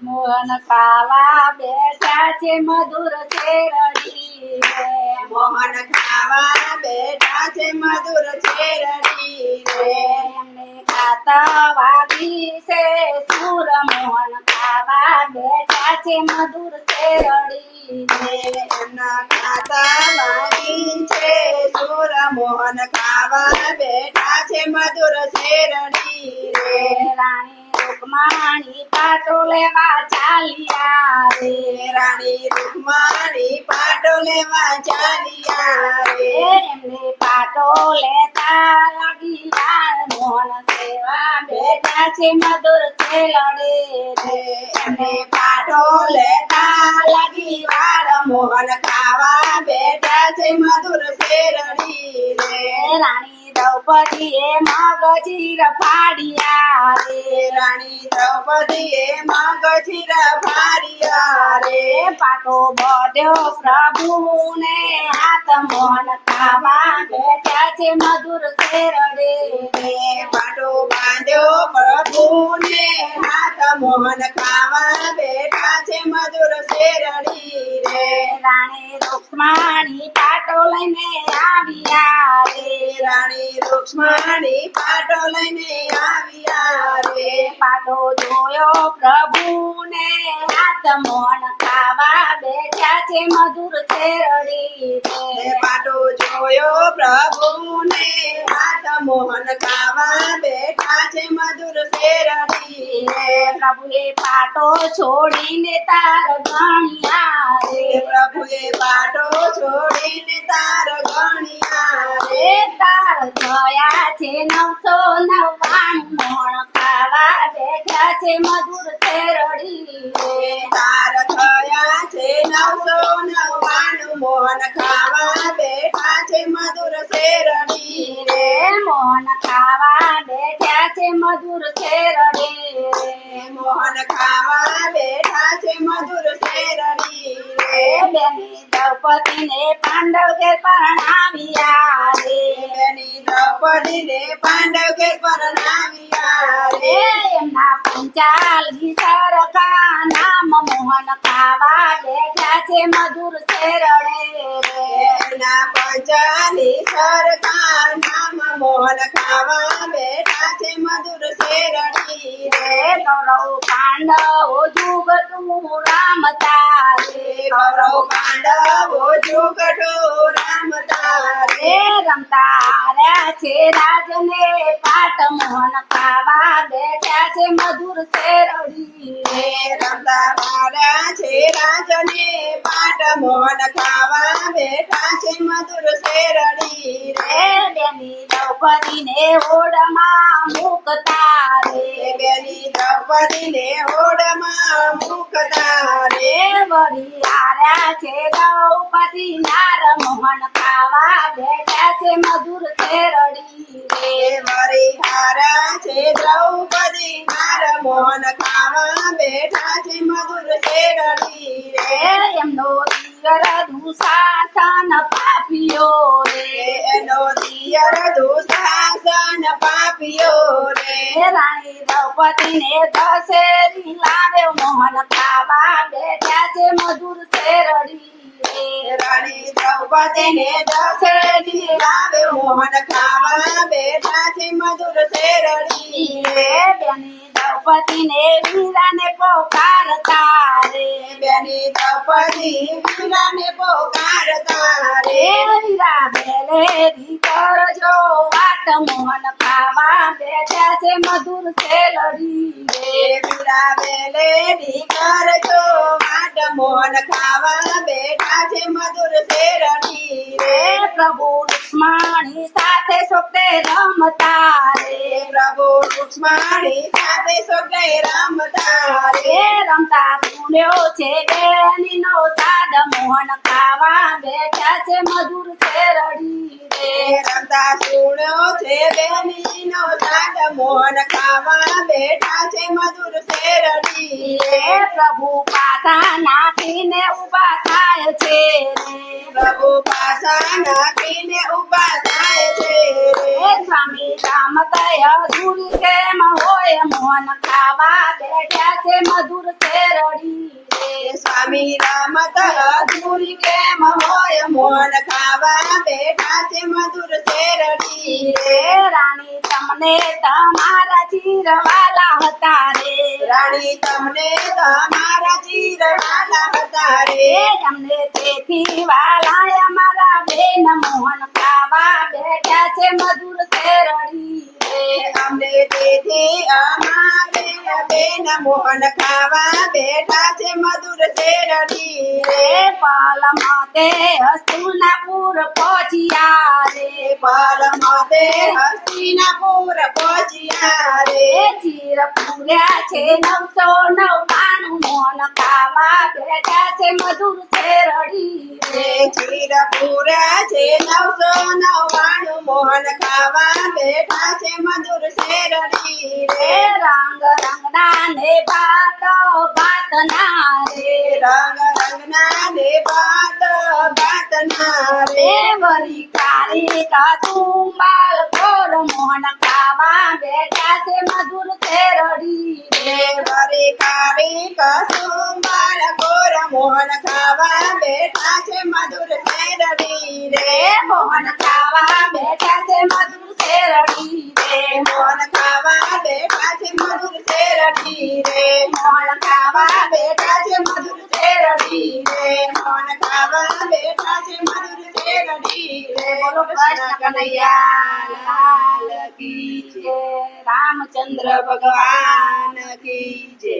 મોહન ખાવા બેઠા છે મધુર શેરડી મોહન ખાવા બેઠા છે મધુર શેરડી રે એમને ખાતા વાગી છે સુર મોહન બેઠા મધુર છે રાણી રૂકમાણી પાટો લેવા ચાલ્યા રે. રાણી રૂકમાણી પાટો લેવા ચાલ્યા રે. એમને પાટો લેતા લાગી મોહન છે મધુર શેરડે રે એમને પાટો લેતા લાગી વાર મોહન ખાવા બેઠા છે. મધુર શેરડી રે. રાણી દ્રૌપદીએ મગજીર ફાડ્યા રે. રાણી દ્રૌપદીએ મગજીર ફાડ્યા રે. પાટો બધ્યો પ્રભુને હાથ મન ખાવા છે મધુર શેરડે રે. પાટો બાંધ્યો પ્રભુને હાથ મન ખાવા બેઠા છે મધુર શેરડી રે. રાણી રૂક્ષ્મણી પાટો રૂક્ષ્મણી પાટો લઈને આવ્યા રે. પાટો જોયો પ્રભુને હાથ મોન ખાવા બેઠા છે મધુર શેરડી રે. પાટો જોયો પ્રભુને હાથ મોન ખાવા બેઠા છે મધુર શેરડી રે. પ્રભુએ પાટો છોડીને તાર ગણ્યા રે. રે પ્રભુએ પાટો છોડીને તાર ગણ્યા નવસો નવ્વાણું મોણ ખાવા બેઠા છે મધુર શેરડી રે તાર છે નવસો નવ્વાણું ખાવા બેઠા છે છે, મધુર શેરડે રે. મોહન ખાવા બેઠા દ્રૌપદીને પાંડવ કે પરણાવ્યા રે દ્રૌપદીને પાંડવ કે પરણાવ્યા રે એમના પંચાલ સરખા નામ મોહન ખાવા બેઠા છે મધુર શેરડે. રે એના પંચાની સરકાર નામ મોહન ખાવા બેઠા છે મધુર શેરડી. રે કૌરવ પાંડવ જુગતું રામ તારે. કૌરવ પાંડવો જુગટો રામ રે રમતા હાર્યા છે રાજને પાટ મધુર શેરડી રે રે રમતા માર્યા છે પાટ મોહન ખાવા બેઠા મધુર શેરડી રે રે બેની દ્રૌપદીને ઓડમાં મૂકતા રે રે દ્રૌપદીને હોડમાં મૂકતા રે વળી હાર્યા છે. દ્રૌપદી નાર મોહન ખાવા બેઠા છે મધુર શેરડી રે વરી હારા છે. દ્રૌપદી નાર મોહન ખાવા બેઠા છે મધુર શેરડી રે એમનો દિયર દુસાસન પાપીઓ રે એનો દિયર દુસાસન પાપ્યો રાણી દ્રૌપદીને દશેરી લાવ્યો મોહન ખાવા. બેઠા છે મધુર શેરડી રાણી દ્રૌપદીને દશરથી લાવે મોહન ખાવા. બેઠા છે મધુર શેરડી બેની દ્રૌપદીને વીરાને પોકારતા રે બેની દ્રૌપદી વીરાને પોકારતા રે વીરા બેલેરી કરજો વાત મોહન ખાવા બેઠા છે મધુર શેરડી રે વેલેરી કરજો વાટ મોહન ખાવા બેઠા છે મધુર શેરડી રે રે પ્રભુ રુક્ષ્મણી સાથે સોતે રમતા રે પ્રભુ રૂક્ષ્મણી સાથે સોગે રમતા રે રમતા સુન્યો છે બેનીનો સાદ. છે છે સાદ મોહન ખાવા બેઠા છે મધુર શેરડી. રે પ્રભુ પાછા નાખીને ઊભા થાય છે પ્રભુ પાસા નાખીને ઊભા થાય છે સ્વામી રામ દય અધૂરી કેમ હોય? મોહન કાવા બેઠા છે મધુર શેરડી સ્વામી રામ અધૂરી કેમ હોય? મોહન ખાવા બેઠા છે મધુર શેરડી રે. રાણી તમને તમારા ચીરવાલા હતા રે. રાણી તમને તમારા ચીરવાલા હતા રે. તમને તેથી વાલા અમારા બેન મોહન ખાવા બેઠા છે મધુર શેરડી રે. અમને તેથી અમારે બેન મોહન ખાવા બેઠા છે મધુર છે રણી રે પાલમાં તે હસ્તિનાપુર પહોંચ્યા રે. પલ મતે હસ્તિનાપુર પહોંચ્યા રે. ચીર પૂર્યા છે નવસો નવ્વાણું મોન કાવા બેઠા છે મધુર શેરડી રે. ચીર પૂર્યા છે નવસો નવ્વાણું મોહન કાવા બેઠા છે મધુર શેરડી રે. રે રંગ રંગના ને ભાત ભાતના રે. રંગ રંગના ને બાત બાતના રે રે વરી કાળી કાતુંબાલ કોર મોહન ખાવા બેઠા છે મધુર શેરડી રે. વરે કાળી કસુંબર ગોર મોહન ખાવા બેટા છે મધુર શેરડી રે. મોહન કાવા બેઠા છે મધુર શેરડી રે. મોહન ખાવા બેઠા છે મધુર શેરડી રે મોહન ખાવા બેઠા છે મધુર શેરડી રે મોહન ખાવા બેઠા છે મધુર શેરડી રે બોલો કૃષ્ણ કનૈયા લાલ કી જય. રામચંદ્ર ભગવાન કી જય